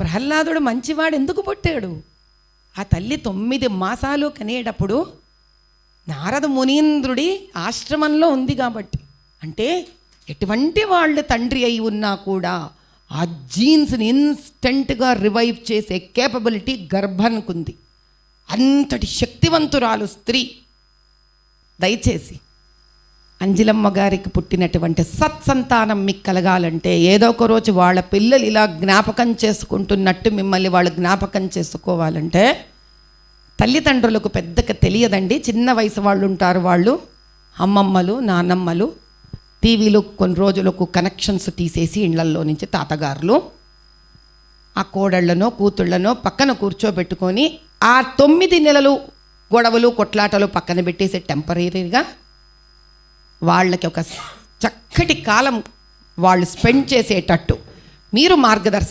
ప్రహ్లాదుడు మంచివాడు ఎందుకు పుట్టాడు? ఆ తల్లి తొమ్మిది మాసాలు కనేటప్పుడు నారద మునీంద్రుడి ఆశ్రమంలో ఉంది కాబట్టి. అంటే ఎటువంటి వాళ్ళు తండ్రి అయి ఉన్నా కూడా ఆ జీన్స్ని ఇన్స్టెంట్గా రివైవ్ చేసే కేపబిలిటీ గర్భానికి ఉంది. అంతటి శక్తివంతురాలు స్త్రీ. దయచేసి అంజలమ్మ గారికి పుట్టినటువంటి సత్సంతానం మీకు కలగాలంటే ఏదో ఒక రోజు వాళ్ళ పిల్లలు ఇలా జ్ఞాపకం చేసుకుంటున్నట్టు మిమ్మల్ని వాళ్ళు జ్ఞాపకం చేసుకోవాలంటే తల్లిదండ్రులకు పెద్దగా తెలియదండి. చిన్న వయసు వాళ్ళు ఉంటారు వాళ్ళు. అమ్మమ్మలు నాన్నమ్మలు టీవీలు కొన్ని రోజులకు కనెక్షన్స్ తీసేసి ఇళ్ళల్లో నుంచి తాతగారులు ఆ కోడళ్ళనో కూతుళ్ళనో పక్కన కూర్చోబెట్టుకొని ఆ తొమ్మిది నెలలు గొడవలు కొట్లాటలు పక్కన పెట్టేసి టెంపరీగా వాళ్ళకి ఒక చక్కటి కాలం వాళ్ళు స్పెండ్ చేసేటట్టు. మీరు మార్గదర్శకం